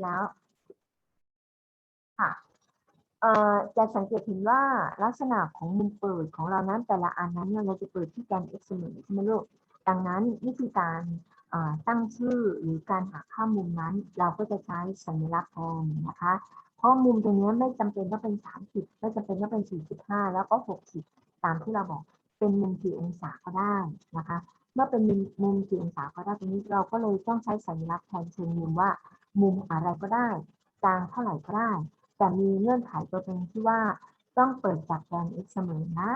แล้วค่ะเอ่อจะสังเกตเห็นว่าลักษณะของมุมเปิดของเรานั้นแต่ละอันนั้นเราจะเปิดที่แกน x เสมอใช่ไหมลูกดังนั้นวิธีการตั้งชื่อหรือการหาค่ามุมนั้น เราก็จะใช้สัญลักษณ์แทนนะคะ เพราะมุมตรงนี้ไม่จำเป็นต้องเป็น30ไม่จำเป็นต้องเป็น 45 แล้วก็ 60 ตามที่เราบอกเป็นมุมกี่องศาก็ได้นะคะ เมื่อเป็นมุมมุมกี่องศาก็ได้ตรงนี้เราก็เลยต้องใช้สัญลักษณ์แทนเชิงมุมว่า มุมอะไรก็ได้ กลางเท่าไหร่ก็ได้ แต่มีเงื่อนไขตัวตรงที่ว่าต้องเปิดจากแกน x เสมอนะ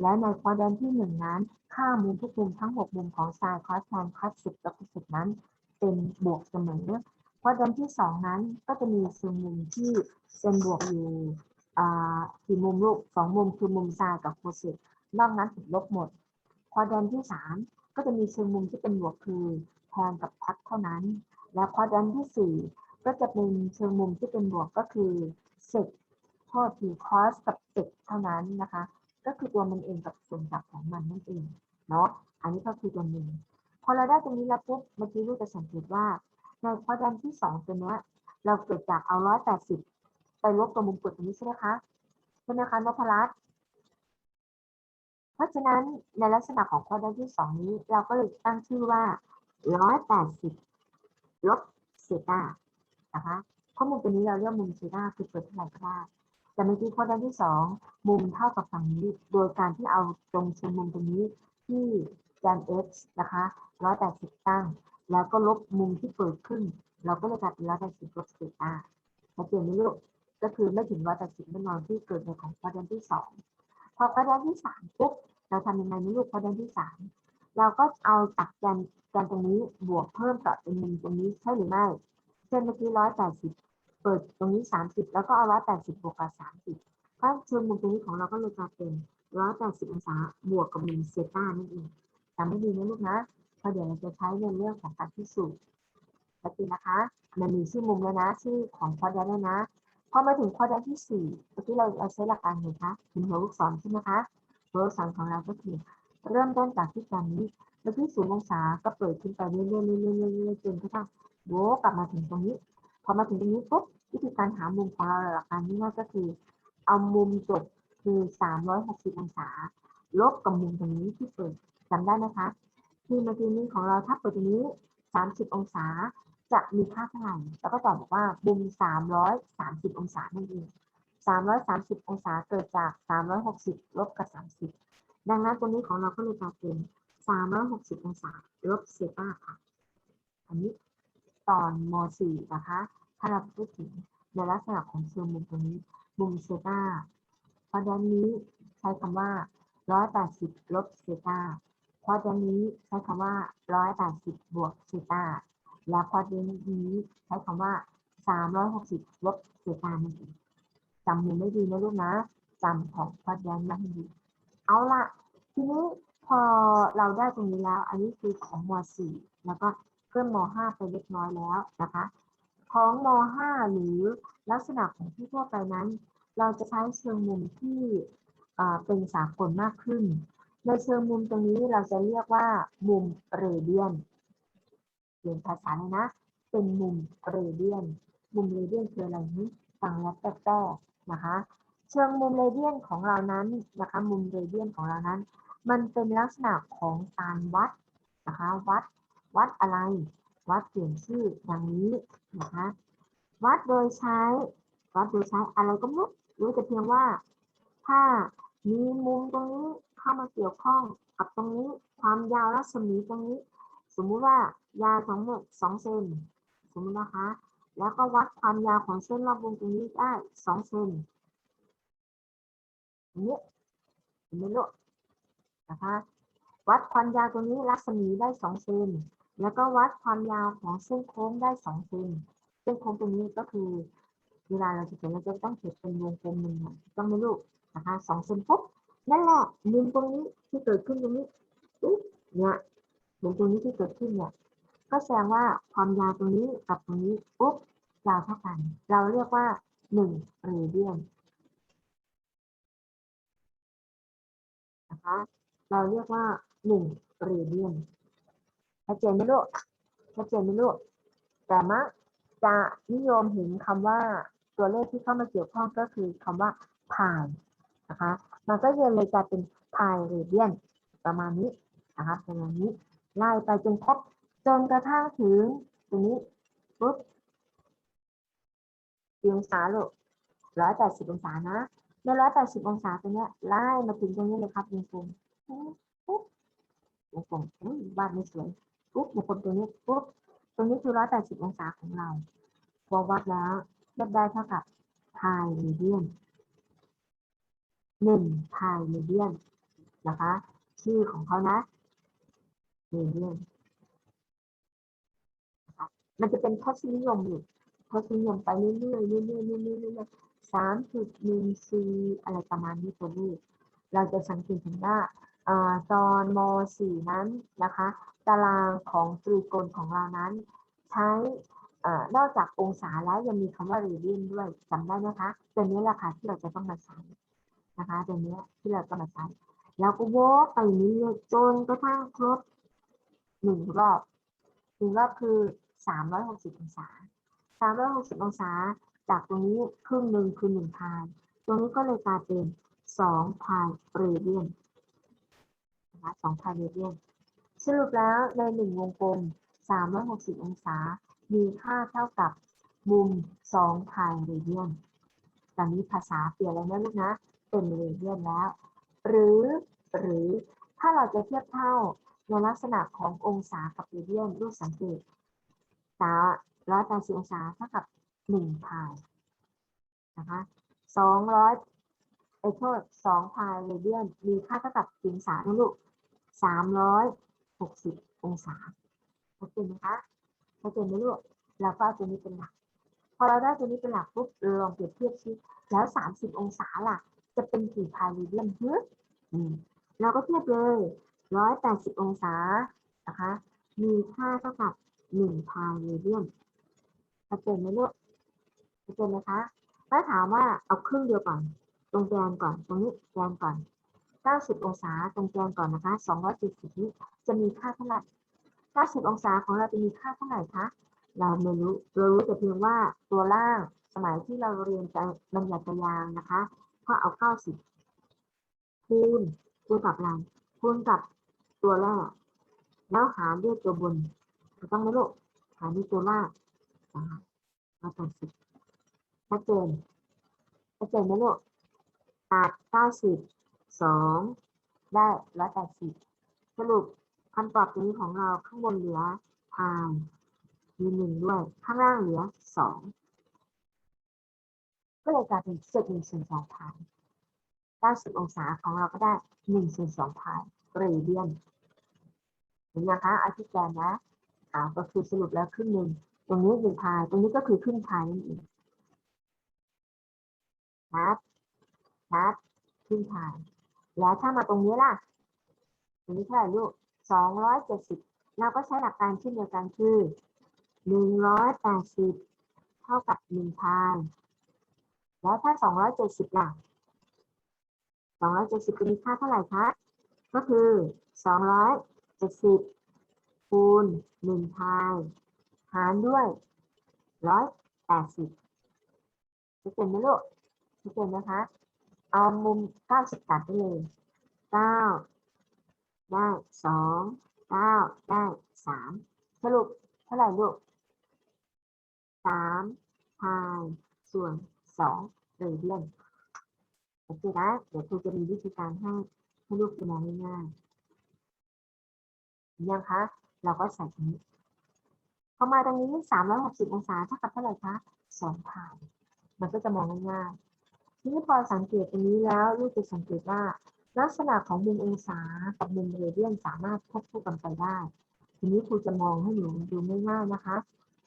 และในควอดนที่หนึ่งนั้น ค่ามุมทุกมุมทั้ง 6 มุมของไซน์คอสแทนคอสสิบและคอสสิบนั้นเป็นบวกเสมอควอดนที่สองนั้นก็จะมีเชิงมุมที่เป็นบวกอยู่กี่มุมลูกสองมุมคือมุมไซน์กับโคสิบนอกนั้นติดลบหมดควอดนที่สามก็จะมีเชิงมุมที่เป็นบวกคือแทนกับพักเท่านั้น และควอดรนที่สี่ก็จะเป็นเชิงมุมที่เป็นบวกก็คือเซกโทษทีคอสกับเซกเท่านั้นนะคะ ก็คือตัวมันเองกับส่วนจับของมันนั่นเองเนาะอันนี้ก็คือตัวหนึ่งพอเราได้ตรงนี้แล้วปุ๊บเมื่อกี้ลูกจะสังเกตว่าในควอดรนที่สองตัวเนี้ยเราเกิดจากเอาร้อยแปดสิบไปลบตัวมุมกดตรงนี้ใช่ไหมคะใช่ไหมคะนพรัตน์เพราะฉะนั้นในลักษณะของควอดรนที่สองนี้ เราก็เลยตั้งชื่อว่าร้อยแปดสิบ ลบเซตานะคะข้อมูลตัวนี้เราเรียกมุมเซีด้าคือเปิดเท่าไหร่ก็ได้แต่เมื่อกี้ข้อด้านที่สองมุมเท่ากับฝั่งนี้ โดยการที่เอาตรงเชิงมุมตรงนี้ที่แกน x นะคะ180 ตั้ง แล้วก็ลบมุมที่เปิดขึ้น เราก็เลยกลายเป็น180ลบเซีต้าชัดเจนไหมลูกก็คือไม่ถึง180แน่นอนที่เกิดในของข้อด้านที่สองพอข้อด้านที่สามปุ๊บเราทำยังไงนี่ลูกข้อด้านที่สามเราก็เอาตักแกน กนตรงนี้บวกเพิ่มกับเป็นมุมตรงนี้ใช่หรือไม่ เช่นเมื่อกี้ร้อยแปดสิบเปิดตรงนี้สามสิบแล้วก็เอาร้อยแปดสิบบวกกับสามสิบถ้าเชิงมุมตรงนี้ของเราก็เลยกลายเป็นร้อยแปดสิบองศาบวกกับมุมเซต้านั่นเองจำไม่ดีนะลูกนะเพราะเดี๋ยวเราจะใช้ในเรื่องของการพิสูจน์ชัดเจนนะคะมันมีชื่อมุมแล้วนะ ชื่อของควอดแดแล้วนะพอมาถึงควอดแดที่สี่เมื่อกี้เราเราใช้หลักการไงคะเห็นหัวลูกศรใช่ไหมคะหัวลูกศรของเราก็คือเริ่มต้นจากที่การนี้ เมื่อกี้ศูนย์องศาก็เปิดขึ้นไปเรื่อยๆเรื่อยๆเรื่อยๆจนกระทั่งโวกลับมาถึงตรงนี้ พอมาถึงตรงนี้ปุ๊บวิธีการหามุมของเราหลักการง่ายๆก็คือ เอามุมจบคือ 360 องศา ลบกับมุมตรงนี้ที่เปิดจำได้ไหมคะ ที่เมื่อกี้นี้ของเราถ้าเปิดตรงนี้ 30 องศาจะมีค่าเท่าไหร่แล้วก็ตอบบอกว่ามุม 330 องศานั่นเอง330 องศาเกิดจาก 360 ลบกับ 30 ดังนั้นตรงนี้ของเราก็เลยกลายเป็น 360องศาลบเซต้าค่ะ อันนี้ตอนม .4 นะคะ ถ้าเราพูดถึงในลักษณะของเชิงมุมตรงนี้ มุมเซตาเพราะด้านนี้ใช้คำว่า180ลบเซตาพราะด้านนี้ใช้คำว่า180บวกเซตาและพอด้านนี้ใช้คำว่า360ลบเซตานั่นเองจำมุมไม่ดีนะลูกนะจำของพอด้านไม่ดี เอาละทีนี้ พอเราได้ตรงนี้แล้ว อันนี้คือของม .4 แล้วก็เพิ่มม .5 ไปเล็กน้อยแล้วนะคะ ของม .5 หรือลักษณะของที่ทั่วไปนั้น เราจะใช้เชิงมุมที่เป็นสากลมากขึ้น ในเชิงมุมตรงนี้เราจะเรียกว่ามุมเรเดียนเรียนภาษาเลยนะ เป็นมุมเรเดียน มุมเรเดียนคืออะไรนี้ฟังแล้วแป๊ะๆนะคะ เชิงมุมเรเดียนของเรานั้นนะคะ มุมเรเดียนของเรานั้น มันเป็นลักษณะของการวัดนะคะวัดวัดอะไร วัดเปลี่ยนชื่ออย่างนี้นะคะวัดโดยใช้วัดโดยใช้อะไรก็ไม่รู้รู้แต่เพียงว่า ถ้ามีมุมตรงนี้เข้ามาเกี่ยวข้องกับตรงนี้ความยาวรัศมีตรงนี้ สมมุติว่ายาวทั้งหมดสองเซนสมมตินะคะ แล้วก็วัดความยาวของเส้นรอบวงตรงนี้ได้สองเซนอย่างนี้เห็นไหมลูก นะคะ วัดความยาวตรงนี้รัศมีได้สองเซนแล้วก็วัดความยาวของเส้นโค้งได้สองเซนเส้นโค้งตรงนี้ก็คือเวลาเราจะเขียนเราจะต้องเขียนเป็นวงกลมหนึ่งต้องไหมลูกนะคะสองเซนปุ๊บนั่นแหละมุมตรงนี้ที่เกิดขึ้นตรงนี้ปุ๊บเนี่ยมุมตรงนี้ที่เกิดขึ้นเนี่ยก็แสดงว่าความยาวตรงนี้กับตรงนี้ปุ๊บยาวเท่ากัน เราเรียกว่าหนึ่งเรเดียนนะคะ เราเรียกว่าหนึ่งเรเดียนชัดเจนไหมลูกชัดเจนไหมลูกแต่มะจะนิยมเห็นคำว่าตัวเลขที่เข้ามาเกี่ยวข้องก็คือคำว่าพายนะคะมันก็จะเลยกลายเป็นพายเรเดียนประมาณนี้นะคะประมาณนี้ไล่ไปจนครบจนกระทั่งถึงตรงนี้ปุ๊บกี่องศาลูกร้อยแปดสิบองศานะในร้อยแปดสิบองศาตรงเนี้ยไล่มาถึงตรงนี้เลยครับวงกลม ปุ๊บวงกลมอุ๊ยวาดไม่สวยปุ๊บวงกลมตรงนี้ปุ๊บตรงนี้คือร้อยแปดสิบองศาของเราพอวัดแล้วเรียบได้เท่ากับพายเรเดียนหนึ่งพายเรเดียนนะคะ ชื่อของเขานะเรเดียนมันจะเป็นทศนิยมอยู่ทศนิยมไปเรื่อยๆเรื่อยๆเรื่อยๆเรื่อยๆสามจุดหนึ่งสี่อะไรประมาณนี้ตัวเลขเราจะสังเกตเห็นว่า ตอนม .4 นั้นนะคะ ตารางของตรีโกณของเรานั้น ใช้อ่อนอกจากองศาแล้วยังมีคำว่าเรเดียนด้วยจำได้ไหมคะตัวนี้แหละค่ะที่เราจะต้องมาใช้นะคะตัวนี้ที่เราจะมาใช้แล้วก็วกไปเรื่อยจนกระทั่งครบหนึ่งรอบหนึ่งรอบคือ 360 องศา 360 องศา จากตรงนี้ครึ่งหนึ่งคือหนึ่งพาย ตรงนี้ก็เลยกลายเป็นสองพายเรเดียน นะคะสองพายเรเดียนสรุปแล้วในหนึ่งวงกลม 360 องศา มีค่าเท่ากับมุมสองพายเรเดียนตอนนี้ภาษาเปลี่ยนแล้วนะลูกนะ เป็นเรเดียนแล้ว หรือหรือถ้าเราจะเทียบเท่าในลักษณะขององศากับเรเดียนรูปสังเกตสาร้อยแปดสิบองศาเท่ากับหนึ่งพายนะคะสองร้อยไอ้โทษสองพายเรเดียนมีค่าเท่ากับกี่องศานะลูก สามร้อยหกสิบองศาเข้าใจไหมคะเข้าใจไหมลูกเราก็เอาตัวนี้เป็นหลัก พอเราได้ตัวนี้เป็นหลักปุ๊บลองเปรียบเทียบซิแล้วสามสิบองศาล่ะ จะเป็นกี่พายเรเดียนฮึอืมเราก็เทียบเลยร้อยแปดสิบองศานะคะ มีค่าเท่ากับหนึ่งพายเรเดียนชัดเจนไหมลูกชัดเจนไหมคะถ้าถามว่าเอาครึ่งเดียวก่อน ตรงแกนก่อน ตรงนี้แกนก่อน 90 องศาตรงแกนก่อนนะคะ 270นี้จะมีค่าเท่าไหร่ 90 องศาของเราจะมีค่าเท่าไหร่คะ เราไม่รู้เรารู้แต่เพียงว่าตัวล่างสมัยที่เราเรียนจะบัญญัติยางนะคะ ก็เอา 90 คูณคูณกับอะไรคูณกับตัวแรก แล้วหารด้วยตัวบนถูกต้องไหมลูกหาด้วยตัวล่างนะคะร้อยแปดสิบชัดเจนชัดเจนไหมลูกตัดเก้า สองได้ร้อยแปดสิบสรุปคำตอบตรงนี้ของเราข้างบนเหลือพายมีหนึ่งด้วย ข้างล่างเหลือสองก็เลยกลายเป็นเศษหนึ่งส่วนสองพายเก้าสิบองศาของเราก็ได้หนึ่งส่วนสองพายเรเดียนเห็นยังคะอาทิตย์แกนนะอ่าก็คือสรุปแล้วครึ่งหนึ่งตรงนี้หนึ่งพายตรงนี้ก็คือครึ่งพายนั่นเองนับนับครึ่งพาย แล้วถ้ามาตรงนี้ล่ะตรงนี้เท่าไหร่ลูกสองร้อยเจ็ดสิบเราก็ใช้หลักการเช่นเดียวกันคือหนึ่งร้อยแปดสิบเท่ากับหนึ่งพายแล้วถ้าสองร้อยเจ็ดสิบล่ะสองร้อยเจ็ดสิบจะมีค่าเท่าไหร่คะ ก็คือสองร้อยเจ็ดสิบคูณหนึ่งพายหารด้วยร้อยแปดสิบจะเป็นไหมลูกจะเป็นนะคะ เอามุมเก้าสิบตัดไปเลยเก้าได้สองเก้าได้สามสรุปเท่าไหร่ลูกสามพายส่วนสองเรเดียนโอเคนะเดี๋ยวครูจะมีวิธีการให้ให้ลูกจะมองง่ายๆยังคะเราก็ใส่ตรงนี้พอมาตรงนี้360องศาเท่ากับเท่าไหร่คะ2พายมันก็จะมองง่ายๆ ทีนี้พอสังเกตตรงนี้แล้วลูกจะสังเกตว่า ลักษณะของมุมองศากับมุมเรเดียนสามารถควบคู่กันไปได้ ทีนี้ครูจะมองให้หนูดูง่ายๆนะคะ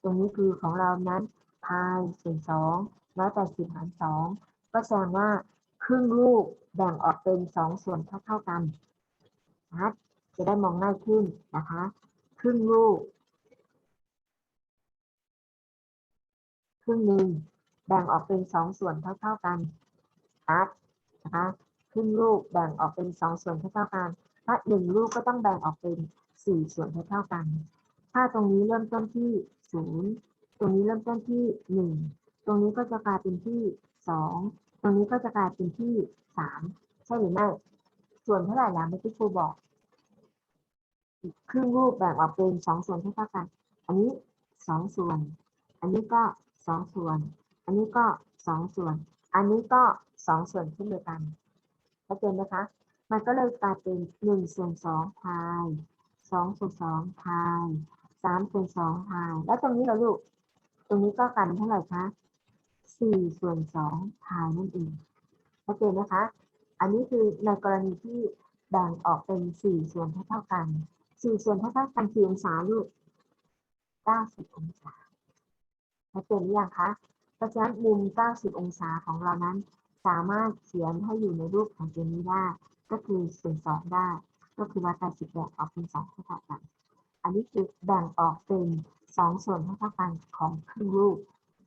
ตรงนี้คือของเรานั้นพายส่วนสองร้อยแปดสิบหารสองก็แสดงว่าครึ่งลูกแบ่งออกเป็นสองส่วนเท่าๆกันนะจะได้มองง่ายขึ้นนะคะ ครึ่งลูก ครึ่งหนึ่งแบ่งออกเป็นสองส่วนเท่าๆกัน นะนะคะครึ่งลูกแบ่งออกเป็นสองส่วนเท่ากัน ถ้าหนึ่งลูกก็ต้องแบ่งออกเป็นสี่ส่วนเท่ากัน ถ้าตรงนี้เริ่มต้นที่ศูนย์ตรงนี้เริ่มต้นที่หนึ่งตรงนี้ก็จะกลายเป็นที่สองตรงนี้ก็จะกลายเป็นที่สามใช่หรือไม่ส่วนเท่าไหร่ล่ะเมื่อกี้ครูบอกครึ่งรูปแบ่งออกเป็นสองส่วนเท่ากัน อันนี้สองส่วน อันนี้ก็สองส่วน อันนี้ก็สองส่วน อันนี้ก็สองส่วนเช่นเดียวกันเข้าใจไหมคะ มันก็เลยกลายเป็นหนึ่งส่วนสองพายสองส่วนสองพายสามส่วนสองพาย แล้วตรงนี้เราลูก ตรงนี้ก็กลายเป็นเท่าไหร่คะสี่ส่วนสองพายนั่นเองเข้าใจไหมคะ อันนี้คือในกรณีที่แบ่งออกเป็นสี่ส่วนเท่ากันสี่ส่วนเท่ากันกี่องศาลูกเก้าสิบองศาชัดเจนหรือยังคะ เพราะฉะนั้นมุม 90 องศาของเรานั้น สามารถเขียนให้อยู่ในรูปของตัวนี้ได้ ก็คือส่วนสองได้ ก็คือร้อยแปดสิบแบ่งออกเป็นสองเท่ากัน อันนี้คือแบ่งออกเป็นสองส่วนเท่ากันของครึ่งรูป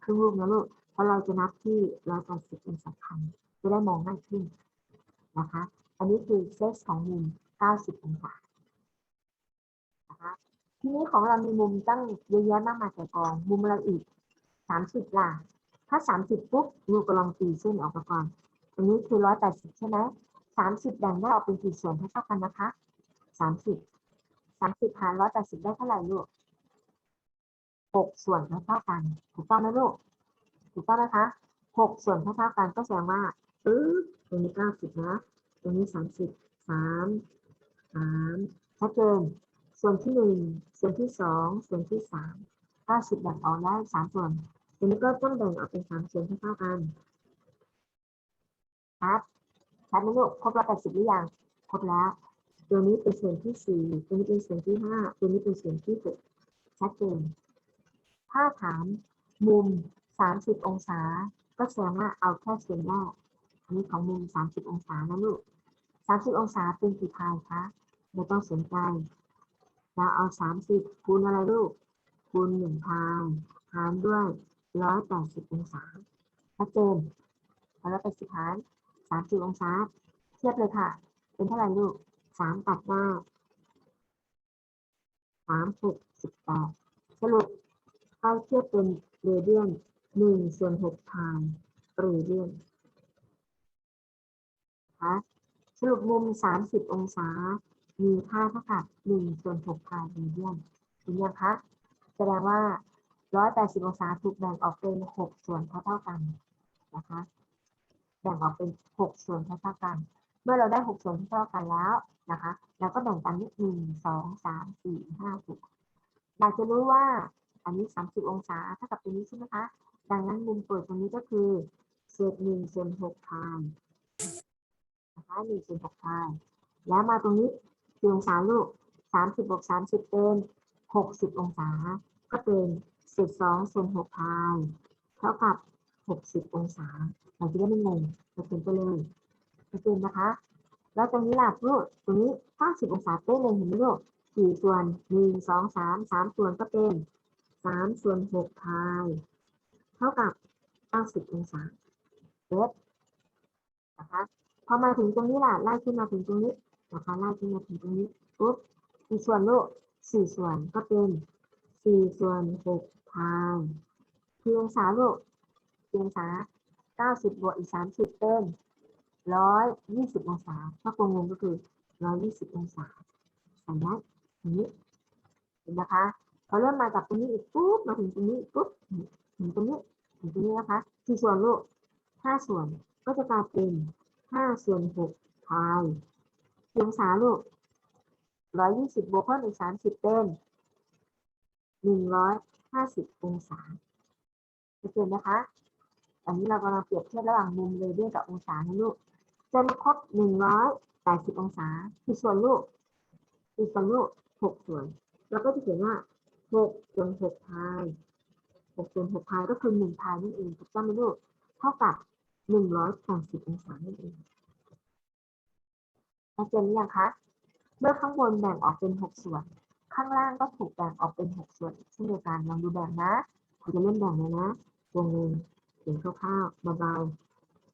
ครึ่งรูปนะลูกเพราะเราจะนับที่ร้อยแปดสิบเป็นสำคัญจะได้มองง่ายขึ้นนะคะ อันนี้คือเซตของมุม 90 องศานะคะทีนี้ของเรามีมุมตั้งเยอะแยะมากมายแต่กอง มุมอะไรอีก 30ล่ะ ถ้า30ปุ๊บลูกก็ลองตีเส้นออกมาก่อนตรงนี้คือ180ใช่ไหม30แบ่งได้ออกเป็นกี่ส่วนเท่ากันนะคะ30 30หาร180ได้เท่าไหร่ลูก6ส่วนเท่ากัน ถูกต้องไหมลูก ถูกต้องไหมคะ6ส่วนเท่ากันก็แสดงว่าปึ๊บตรงนี้90นะตรงนี้30 3 3ชัดเจนส่วนที่1ส่วนที่2ส่วนที่3 90แบ่งออกได้3ส่วน ทีนี้ก็ต้องแบ่งออกเป็นสามส่วนเท่ากัน ครับชัดไหมลูกครบร้อยแปดสิบหรือยังครบแล้ว ตัวนี้เป็นส่วนที่สี่ตัวนี้เป็นส่วนที่ห้าตัวนี้เป็นส่วนที่หกชัดเจนถ้าถามมุมสามสิบองศา ก็แสดงว่าเอาแค่ส่วนแรกอันนี้ของมุมสามสิบองศานะลูกสามสิบองศาเป็นกี่พายคะไม่ต้องสนใจเราเอาสามสิบคูณอะไรลูกคูณหนึ่งพายหารด้วย ร้อยแปดสิบองศาชัดเจนร้อยแปสิบหารสามสิบองศา เทียบเลยค่ะ เป็นเท่าไหร่ลูกสามตัดได้สามหกสิบแปดสรุปถ้าเทียบเป็นเรเดียนหนึ่งส่วนหกพายเรเดียนคะสรุปมุมสามสิบองศา มีค่าเท่ากับหนึ่งส่วนหกพายเรเดียนเห็นยังคะ แสดงว่า 180 องศาถูกแบ่งออกเป็น 6 ส่วนเท่ากันนะคะ แบ่งออกเป็น 6 ส่วนเท่ากัน เมื่อเราได้ 6 ส่วนเท่ากันแล้วนะคะ เราก็แบ่งตามนี้หนึ่งสองสามสี่ห้าหกอยากจะรู้ว่าอันนี้ 30 องศาเท่ากับตัวนี้ใช่ไหมคะ ดังนั้นมุมเปิดตรงนี้ก็คือเศษหนึ่งส่วนหกพายนะคะหนึ่งส่วนหกพายแล้วมาตรงนี้กี่องศาลูก30บวก30 เป็น 60 องศา ก็เป็น เศษสองส่วนหกพายเท่ากับ60องศาเราจะได้ไม่งงเราเขียนไปเลยเราเขียนนะคะ แล้วตรงนี้ล่ะลูกตรงนี้90องศาเป๊ะเลยเห็นไหมลูกสี่ส่วนหนึ่งสองสามสามส่วนก็เป็นสามส่วนหกพายเท่ากับ90องศาเป๊ะนะคะพอมาถึงตรงนี้ล่ะไล่ขึ้นมาถึงตรงนี้นะคะไล่ขึ้นมาถึงตรงนี้ปุ๊บกี่ส่วนลูกสี่ส่วนก็เป็นสี่ส่วนหก พายคืองศาลูกกี่องศาเก้าสิบบวกอีกสามสิบเป็นร้อยยี่สิบองศาถ้าคงงงก็คือร้อยยี่สิบองศาเห็นไหมอย่างนี้เห็นนะคะพอเริ่มมาจากตรงนี้อีกปุ๊บมาถึงตรงนี้อีกปุ๊บถึงตรงนี้ถึงตรงนี้นะคะกี่ส่วนลูกห้าส่วนก็จะกลายเป็นห้าส่วนหกพายกี่องศาลูกร้อยยี่สิบบวกเพิ่มอีกสามสิบเป็นหนึ่งร้อย ห้าสิบองศาเข้าใจไหมคะอันนี้เรากำลังเปรียบเทียบระหว่างมุมเรเดียนกับองศานะลูกจนครบหนึ่งร้อยแปดสิบองศาคือส่วนลูกคือส่วนลูกหกส่วน เราก็จะเขียนว่าหกส่วนหกพายหกส่วนหกพายก็คือหนึ่งพายนั่นเองถูกต้องไหมลูก เท่ากับหนึ่งร้อยแปดสิบองศานั่นเองเข้าใจหรือยังคะ เมื่อข้างบนแบ่งออกเป็นหกส่วน ข้างล่างก็ถูกแบ่งออกเป็นหกส่วนเช่นเดียวกันลองดูแบ่งนะคุณจะเล่นแบ่งเลยนะวงเงินเขียนคร่าวๆเบา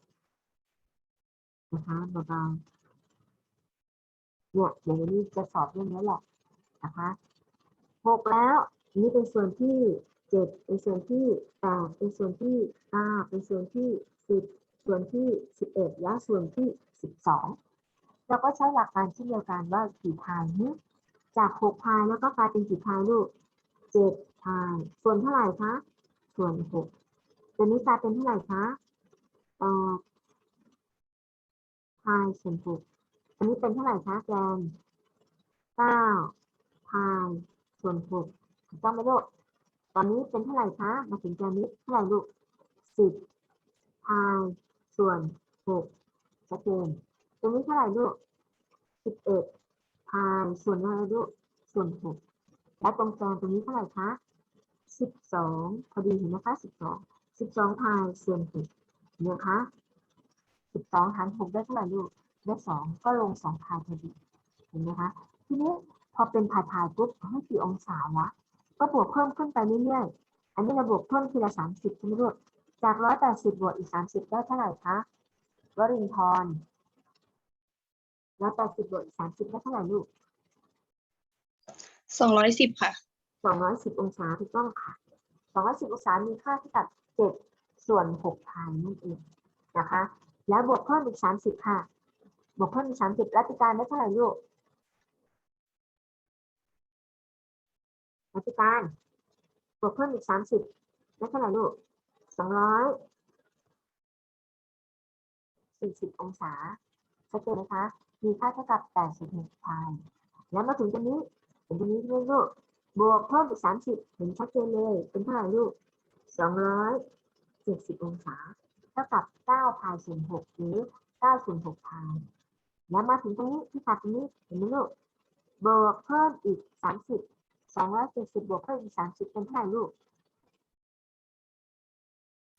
ๆนะคะเบาๆเนี่ยเดี๋ยวนี้จะสอบเรื่องนี้แหละนะคะหกแล้วนนี่เป็นส่วนที่เจ็ดเป็นส่วนที่แปดเป็นส่วนที่เก้าเป็นส่วนที่สิบส่วนที่สิบเอ็ดและส่วนที่สิบสองเราก็ใช้หลักการเช่นเดียวกันว่ากี่พายนี้ จากหกพายแล้วก็กลายเป็นกี่พายลูกเจ็ดพาย ส่วนเท่าไหร่คะ ส่วนหกตัวนี้กลายเป็นเท่าไหร่คะแปดพายส่วนหกอันนี้เป็นเท่าไหร่คะแกนเก้าพายส่วนหกถูกต้องไหมลูกตอนนี้เป็นเท่าไหร่คะ มาถึงแกนนี้เท่าไหร่ลูกสิบพายส่วนหกชัดเจนตรงนี้เท่าไหร่ลูกสิบเอ็ด พายส่วนอะไรลูส่วนหกและตรงกลางตรงนี้เท่าไหร่คะสิบสองพอดีเห็นไหมคะสิบสองสิบสองพายส่วนหกเนี่ยคะสิบสองหารหกได้เท่าไหร่ลูกได้สองก็ลงสองพายพอดีเห็นไหมคะทีนี้พอเป็นพายพายปุ๊บให้กี่องศาวะก็บวกเพิ่มขึ้นไปเรื่อยๆอันนี้เราบวกเพิ่มทีละสามสิบใช่ไหมลูกจากร้อยแปดสิบบวกอีกสามสิบได้เท่าไหร่คะวรินทร ร้อยแปดสิบบวกอีกสามสิบได้เท่าไหร่ลูกสองร้อยสิบค่ะ สองร้อยสิบองศาถูกต้องค่ะสองร้อยสิบองศามีค่าเท่ากับเจ็ดส่วนหกพายนั่นเองนะคะ แล้วบวกเพิ่มอีกสามสิบค่ะ บวกเพิ่มอีกสามสิบรัติการได้เท่าไหร่ลูกรัติการ บวกเพิ่มอีกสามสิบได้เท่าไหร่ลูกสองร้อยสี่สิบองศาชัดเจนไหมคะ มีค่าเท่ากับแปดสิบหกพายแล้วมาถึงตรงนี้ถึงตรงนี้ด้วยลูก บวกเพิ่มอีกสามสิบเห็นชัดเจนเลย เป็นเท่าไหร่ลูกสองร้องศา เท่ากับเก้าพายส่วนหกหรือเก้าส่วนหกพายแล้วมาถึงตรงนี้ที่ตัดตรงนี้เห็นไหมลูก บวกเพิ่มอีกสามสิบวกเพิ่มอีกสามสิบเป็นเท่าไหร่ลูก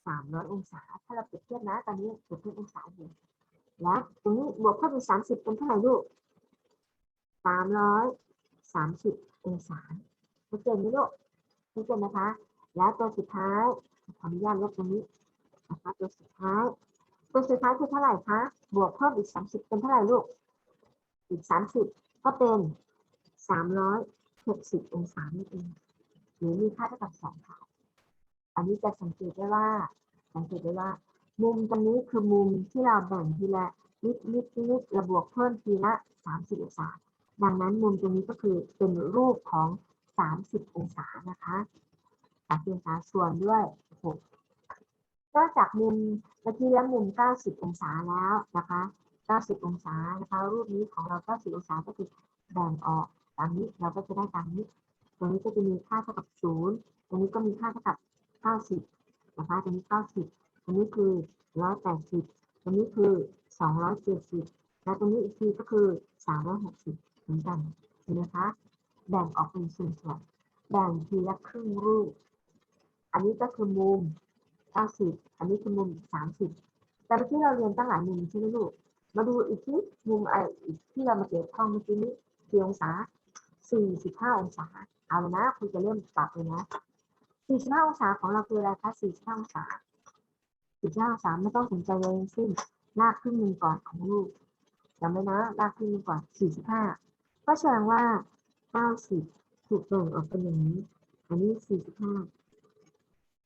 สามร้อยองศา ถ้าเราเปรียบเทียบนะ ตอนนี้เปรียบเทียบองศาอยู่ แล้วตรงนี้บวกเพิ่มอีกสามสิบเป็นเท่าไหร่ลูกสามร้อยสามสิบองศาชัดเจนไหมลูกชัดเจนนะคะ แล้วตัวสุดท้ายขออนุญาตลบตรงนี้นะคะตัวสุดท้าย ตัวสุดท้ายคือเท่าไหร่คะ บวกเพิ่มอีกสามสิบเป็นเท่าไหร่ลูก อีกสามสิบก็เป็นสามร้อยหกสิบองศานั่นเองหรือมีค่าเท่ากับสองค่ะ อันนี้จะสังเกตได้ว่า สังเกตได้ว่า มุมตรงนี้คือมุมที่เราแบ่งทีละนิดนิดนิดระบวกเพิ่มทีละสามสิบองศา ดังนั้นมุมตรงนี้ก็คือเป็นรูปของสามสิบองศานะคะสามสิบองศาส่วนด้วยหกนอกจากมุมเมื่อกี้แล้วมุมเก้าสิบองศาแล้วนะคะเก้าสิบองศานะคะ รูปนี้ของเราเก้าสิบองศาก็คือแบ่งออกตามนี้เราก็จะได้ตามนี้ ตรงนี้ก็จะมีค่าเท่ากับศูนย์ตรงนี้ก็มีค่าเท่ากับเก้าสิบนะคะ ตรงนี้เก้าสิบต รงนี้คือร้อยแปดสิบตรงนี้คือสองร้อยเจ็ดสิบและตรงนี้อีกทีก็คือสามร้อยหกสิบเหมือนกันเห็นไหมคะ แบ่งออกเป็นส่วนๆแบ่งทีละครึ่งรูป อันนี้ก็คือมุมเก้าสิบอันนี้คือมุมสามสิบแต่เมื่อกี้เราเรียนตั้งหลายมุมใช่ไหมลูก มาดูอีกที่มุมไออีกที่เรามาเกี่ยวข้องเมื่อกี้นี้กี่องศา45องศา เอาเลยนะคุณจะเริ่มปรับเลยนะ45องศาของเราคืออะไรคะ45องศา 45องศาสามไม่ต้องสนใจเลยทั้งสิ้นลากครึ่งหนึ่งก่อนของลูกจำไว้นะลากครึ่งหนึ่งก่อน45ก็แสดงว่า90ถูกแบ่งออกเป็นอย่างนี้ อันนี้45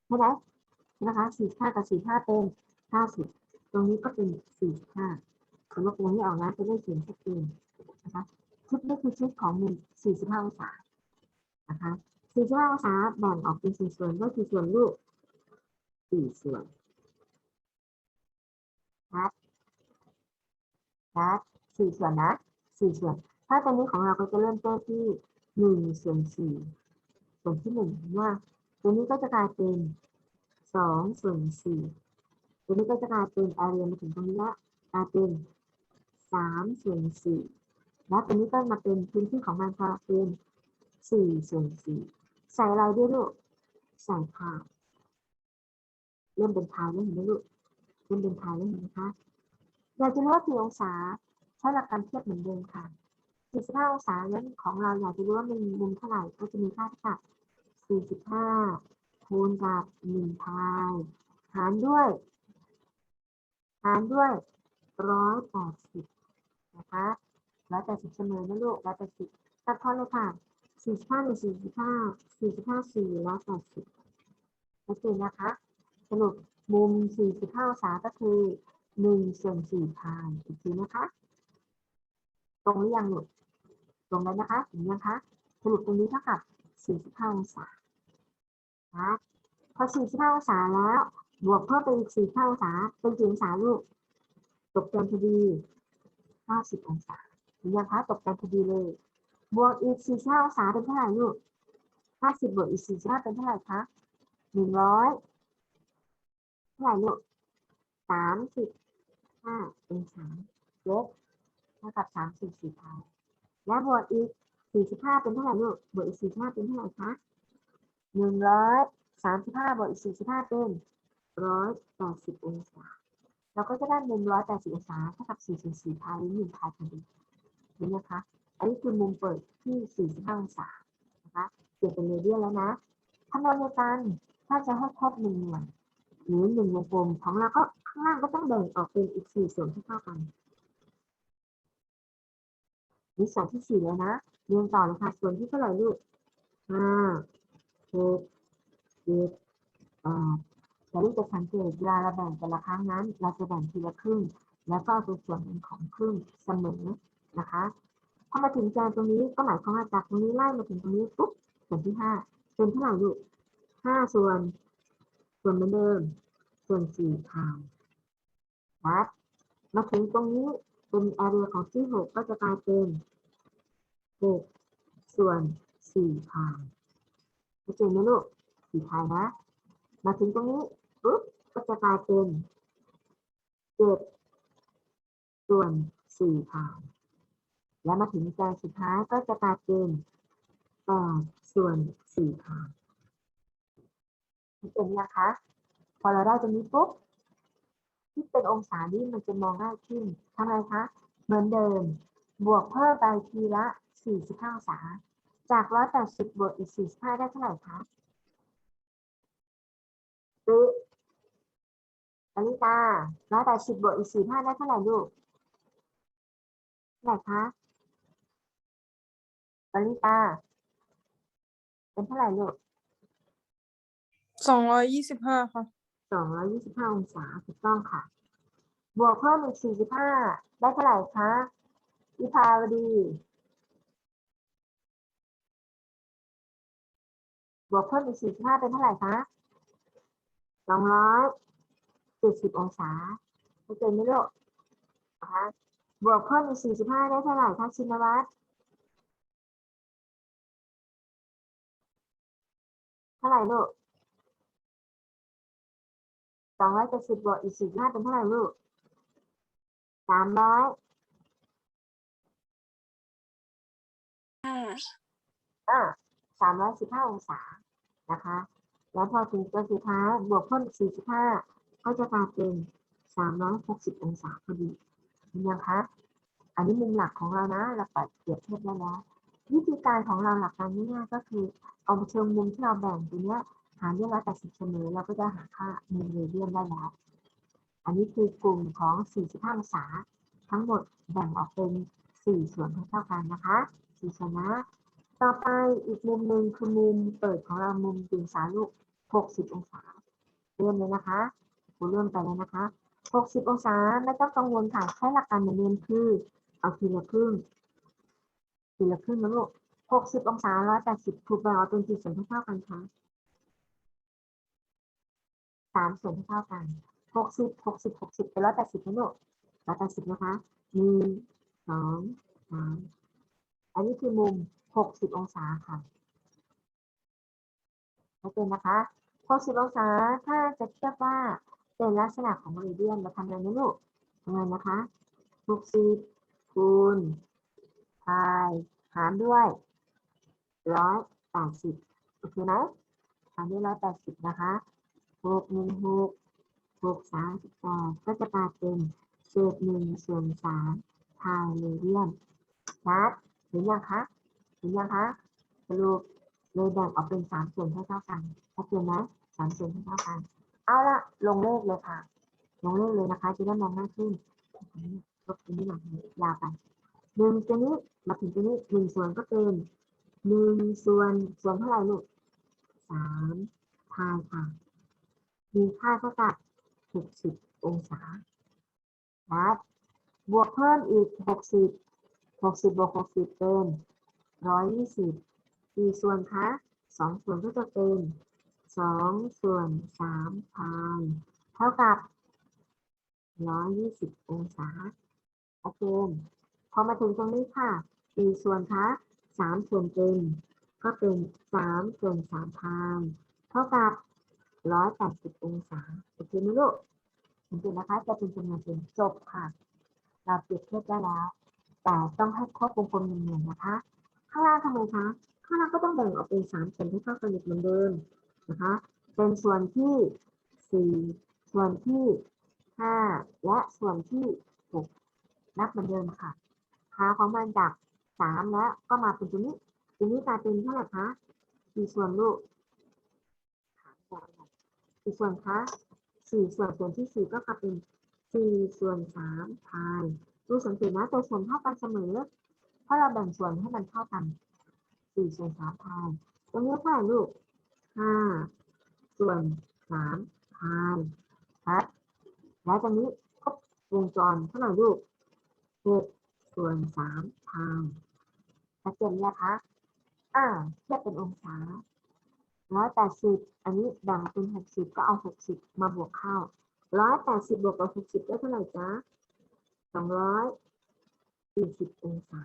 ใช่ไหมนะคะ45กับ45เป็น50ตรงนี้ก็เป็น45คุณลบตรงนี้ออกนะจะได้เสียงชัดเจนนะคะชุดนี้คือชุดของมุม45องศานะคะ45องศาแบ่งออกเป็นสี่ส่วนก็คือส่วนลูกสี่ส่วน ชัดชัดสี่ส่วนนะสี่ส่วน ถ้าตอนนี้ของเราก็จะเริ่มต้นที่หนึ่งส่วนสี่ส่วนที่หนึ่งว่าตัวนี้ก็จะกลายเป็นสองส่วนสี่ตัวนี้ก็จะกลายเป็นอาเรียมาถึงตรงนี้ละกลายเป็นสามส่วนสี่แล้วตัวนี้ก็มาเป็นพื้นที่ของมันค่ะเป็นสี่ส่วนสี่ใส่อะไรด้วยลูกใส่พายเริ่มเป็นพายแล้วเห็นไหมลูก เริ่มเป็นพายแล้เห็นไหมคะอยากจะรู้ว่ากี่องศาใช้หลักการเทียบเหมือนเดิมค่ะ45องศานั้นของเราอยากจะรู้ว่ามันมุมเท่าไหร่ก็จะมีค่าเท่ากับ45คูณกับ1พายหารด้วยหารด้วย180นะคะร้อยแปดเสมอนะลูกร้อยแปดสิบตัดทอนเลยค่ะสี่สิบห้าหนึ่งสี่สิบห้าสี่สิบห้าสี่ร้อยแปดสิบชัดเจนนะคะ สรุป มุม 45 องศาก็คือ1ส่วน4พายอีกทีนะคะ ตรงหรือยังหนุดตรงแล้วนะคะเห็นยังคะสรุปตรงนี้เท่ากับ 45 องศานะพอ 45 องศาแล้ว บวกเพิ่มไปอีก 45 องศา เป็นกี่องศาลูก ตกกันพอดี50องศาเห็นยังคะตกกันพอดีเลย บวกอีก 45 องศาเป็นเท่าไหร่ลูก 50 บวกอีก 45 เป็นเท่าไหร่คะ 100 เท่าไหร่ลูกสามสิบห้าเป็นสามลบเท่ากับสามสิบสี่เท่าแล้วบวกอีกสี่สิบห้าเป็นเท่าไหร่ลูกบวกอีกสี่สิบห้าเป็นเท่าไหร่คะหนึ่งร้อยสามสิบห้าบวกอีกสี่สิบห้าเป็นร้อยแปดสิบองศาเราก็จะได้มุมร้อยแปดสิบองศาเท่ากับสี่สิบสี่พายหรือหนึ่งพายพอดีเห็นไหมคะ อันนี้คือมุมเปิดที่สี่สิบห้าองศานะคะเปลี่ยนเป็นเรเดียนแล้วนะคำนวณในกันถ้าจะให้ครบหนึ่งหน่วย หรือหนึ่งวงกลมของเราก็ข้างล่างก็ต้องแบ่งออกเป็นอีกสี่ส่วนที่เท่ากันนี่ส่วนที่สี่แล้วนะเรียงต่อเลยค่ะส่วนที่เท่าไหร่ลูกห้าหกเจ็ดแปดแต่ลูกจะสังเกตเวลาเราแบ่งแต่ละครั้งนั้น เราจะแบ่งทีละครึ่ง แล้วก็เอาตัวส่วนหนึ่งของครึ่งเสมอนะคะพอมาถึงแกนตรงนี้ก็หมายความว่าจากตรงนี้ไล่มาถึงตรงนี้ปุ๊บส่วนที่ห้าเป็นเท่าไหร่ลูกห้าส่วน ส่วนเหมือนเดิม ส่วนสี่พายวัดมาถึงตรงนี้เป็นแอเรียของที่หกก็จะกลายเป็นหกส่วนสี่พายเข้าใจไหมลูกสี่พายนะ มาถึงตรงนี้ปุ๊บก็จะกลายเป็นเจ็ดส่วนสี่พายแล้วมาถึงแกนสุดท้ายก็จะกลายเป็นแปดส่วนสี่พา เห็นไหมคะ พอเราได้ตรงนี้ปุ๊บที่เป็นองศานี้มันจะมองง่ายขึ้นทำไมคะ เหมือนเดิม บวกเพิ่มไปทีละ 45องศา จาก 180 บวกอีก 45 ได้เท่าไหร่คะตึอนิตา180 บวกอีก 45 ได้เท่าไหร่ลูกเท่าไหร่คะปริตา เป็นเท่าไหร่ลูก สองร้อยยี่สิบห้าค่ะสองร้อยยี่สิบห้าองศาถูกต้องค่ะ บวกเพิ่มอีกสี่สิบห้าได้เท่าไหร่คะวิภาวดี บวกเพิ่มอีกสี่สิบห้าเป็นเท่าไหร่คะสองร้อยเจ็ดสิบองศาเข้าใจไหมลูกนะคะบวกเพิ่มอีกสี่สิบห้าได้เท่าไหร่คะชินวัตรเท่าไหร่ลูก องร้อยเจ็ดสิบบวกอีกสิบห้าเป็นเท่าไหร่ลูกสามร้อยห้าอ่าสามร้อยสิบห้าองศานะคะ แล้วพอถึงตัวสุดท้ายบวกเพิ่มสี่สิบห้าก็จะกลายเป็นสามร้อยหกสิบองศาพอดีเห็นยังคะอันนี้มุมหลักของเรานะ เราปัดเปรียบเทียบได้แล้ววิธีการของเราหลักการง่ายๆก็คือเอาเชิงมุมที่เราแบ่งตัวเนี้ย หารด้วยร้อยแปดสิบเสมอเราก็จะหาค่ามุมเรเดียนได้แล้ว อันนี้คือกลุ่มของ 45องศา ทั้งหมดแบ่งออกเป็น 4 ส่วนเท่ากันนะคะ4ส่วนนะต่อไปอีกมุมหนึ่งคือมุมเปิดของเรามุมดึงสาลูก 60 องศา เริ่มเลยนะคะครูเริ่มไปแล้วนะคะ 60 องศาไม่ต้องกังวลค่ะใช้หลักการเหมือนเดิมคือ เอาทีละครึ่งทีละครึ่งนะลูก60 องศา 180ถูกแบ่งออกเป็นกี่ส่วนเท่ากันคะ สามส่วนเท่ากันหกสิบหกสิบหกสิบเป็นร้อยแปดสิบนะลูกร้อยแปดสิบนะคะหนึ่งสองสามอันนี้คือมุมหกสิบองศาค่ะโอเคนะคะหกสิบองศาถ้าจะเทียบว่าเป็นลักษณะของเรเดียนเราทำอะไรนะลูกทำไงนะคะหกสิบคูณพายหารด้วยร้อยแปดสิบโอเคไหมหารด้วยร้อยแปดสิบนะคะ หกหนึ่งหกหกสามสิบแปดก็จะกลายเป็นเศษหนึ่งส่วนสามพายเรเดียนชัดเห็นยังคะเห็นยังคะสรุปเลยแบ่งออกเป็นสามส่วนเท่ากันชัดเจนไหมสามส่วนเท่ากัน เอาละลงเลขเลยค่ะ ลงเลขเลยนะคะ จะได้มองง่ายขึ้นลบตรงนี้หน่อยยาวไปหนึ่งตัวนี้มาถึงตัวนี้หนึ่งส่วนก็เป็นหนึ่งส่วนส่วนเท่าไหร่ลูกสามพายค่ะ มีค่าเท่ากับ 60 องศาครับบวกเพิ่มอีก 60 60 บวก 60 เป็น 120กี่ส่วนคะ2ส่วนก็จะเป็น2ส่วน3พายเท่ากับ 120 องศาโอเคพอมาถึงตรงนี้ค่ะกี่ส่วนคะ3ส่วนเต็มก็เป็น3ส่วน3พายเท่ากับ 180 องศาโอเคไหมลูกเห็นไหมนะคะจะเป็นจำนวนเต็มจบค่ะ เราเปรียบเทียบได้แล้ว แต่ต้องให้ครบวงกลมหนึ่งๆนะคะ ข้างล่างทำไมคะข้างล่างก็ต้องแบ่งออกเป็นสามส่วนที่เท่ากันอีกเหมือนเดิมนะคะ เป็นส่วนที่สี่ส่วนที่ห้าและส่วนที่หกนับเหมือนเดิมค่ะหาของมันจากสามแล้วก็มาเป็นตัวนี้ตัวนี้กลายเป็นเท่าไหร่คะสี่ส่วนลูก สี่ส่วนคะสี่ส่วนส่วนที่สี่ก็กลายเป็นสี่ส่วนสามพายดูสังเกตนะตัวส่วนเท่ากันเสมอ ถ้าเราแบ่งส่วนให้มันเท่ากันสี่ส่วนสามพายตรงนี้เท่าไหร่ลูกห้าส่วนสามพายครับแล้วตรงนี้ครบวงจรเท่าไหร่ลูกหกส่วนสามพายชัดเจนไหมคะอ่าเทียบเป็นองศา ร้อยแปดสิบอันนี้แบ่งเป็นหกสิบก็เอาหกสิบมาบวกเข้าร้อยแปดสิบบวกกับหกสิบได้เท่าไหร่จ๊ะสองร้อยสี่สิบองศา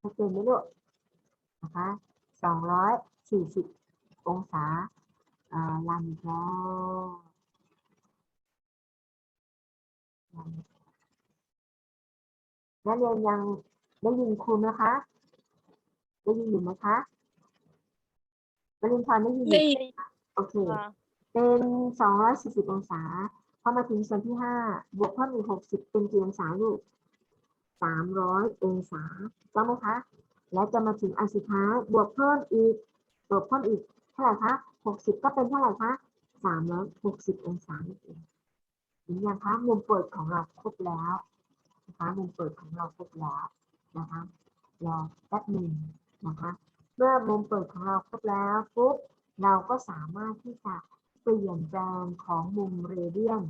ชัดเจนไหมลูกนะคะสองร้อยสี่สิบองศาลำแล้วนักเรียนยังได้ยินครูไหมคะ ได้ยินอยู่ไหมคะ นักเรียนพอได้ยินอยู่ได้ใช่ไหมคะโอเค ค่ะเป็นสองร้อยสี่สิบองศา พอมาถึงส่วนที่ห้าบวกเพิ่มอีกหกสิบเป็นกี่องศาลูกสามร้อยองศาต้องไหมคะ แล้วจะมาถึงอันสุดท้ายบวกเพิ่มอีก บวกเพิ่มอีกเท่าไหร่คะหกสิบก็เป็นเท่าไหร่คะสามร้อยหกสิบองศานั่นเองเห็นยังคะมุมเปิดของเราครบแล้วนะคะมุมเปิดของเราครบแล้วนะคะรอแป๊บหนึ่งนะคะ เมื่อมุมเปิดของเราครบแล้วปุ๊บเราก็สามารถที่จะเปลี่ยนแปลงของมุมเรเดียน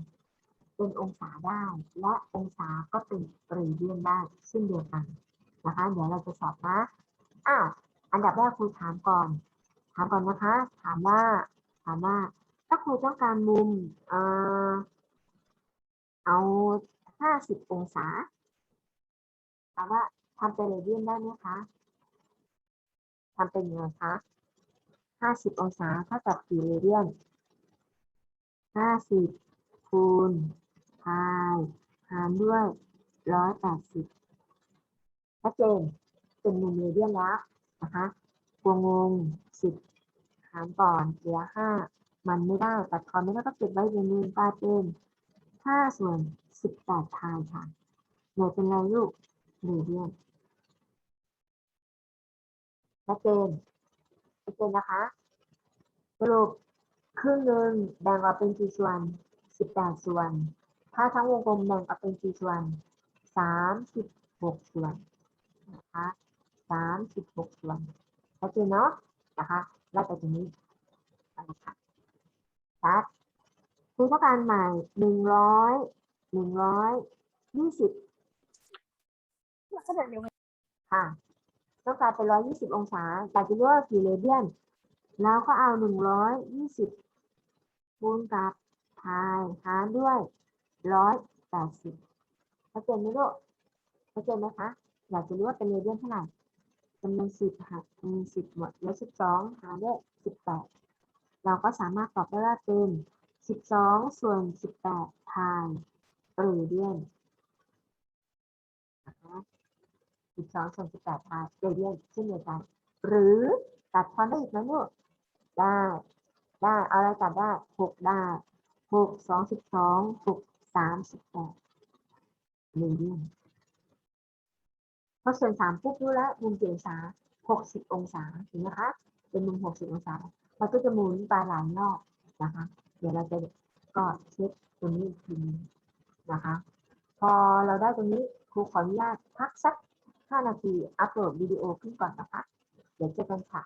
เป็นองศาได้ และองศาก็เป็นเรเดียนได้เช่นเดียวกันนะคะ เดี๋ยวเราจะสอบนะอ้าวอันดับแรกครูถามก่อน ถามก่อนนะคะ ถามว่า ถามว่าถ้าครูต้องการมุมเอ่อเอาห้าสิบองศาถามว่าทำเป็นเรเดียนได้ไหมคะ ทำเป็นยังไงคะห้าสิบองศาเท่ากับกี่เรเดียนห้าสิบคูณพายหารด้วยร้อยแปดสิบชัดเจนเป็นมุมเรเดียนแล้วนะคะวงงงสิบหารก่อนเหลือห้ามันไม่ได้ตัดทอนไม่ได้ก็เก็บไว้อย่างหนึงกลายเป็นห้าส่วนสิบแปดพายค่ะหน่วยเป็นไรลูกเรเดียน ชัดเจนชัดเจนนะคะ สรุปครึ่งหนึ่งแบ่งออกเป็นกี่ส่วนสิบแปดส่วน ถ้าทั้งวงกลมแบ่งออกเป็นกี่ส่วนสามสิบหกส่วนนะคะสามสิบหกส่วนชัดเจนเนาะนะคะแล้วแต่ตรงนี้นะคะครับคุณต้องการใหม่หนึ่งร้อยหนึ่งร้อยยี่สิบค่ะ ต้องการเป็นร้อยยี่สิบองศาแต่จะรู้ว่ากี่เรเดียน แล้วก็เอาหนึ่งร้อยยี่สิบคูณกับพายหารด้วยร้อยแปดสิบเข้าใจไหมลูกเข้าใจไหมคะ อยากจะรู้ว่าเป็นเรเดียนเท่าไหร่จำนวนสิบหักจำนวนสิบหมดแล้วสิบสองหารด้วยสิบแปดเราก็สามารถตอบได้ว่าเป็นสิบสองส่วนสิบแปดพายเรเดียน 12ส่วน18พาร์เรเดียนเช่นเดียวกัน หรือตัดทอนได้อีกไหมลูกได้ ได้เอาอะไรตัดได้6ได้6 2 12 6 38เรเดียนพอส่วน3ปุ๊บรู้แล้วมุมเกี่องศา60 องศาถูกไหมคะ เป็นมุม 60 องศาเราก็จะหมุนปลายหลายนอกนะคะ เดี๋ยวเราจะก็เช็คตรงนี้อีกทีนะคะ พอเราได้ตรงนี้ครูขออนุญาตพักสัก ห้านาที อัปโหลดวิดีโอขึ้นก่อนนะคะ เดี๋ยวเจอกันค่ะ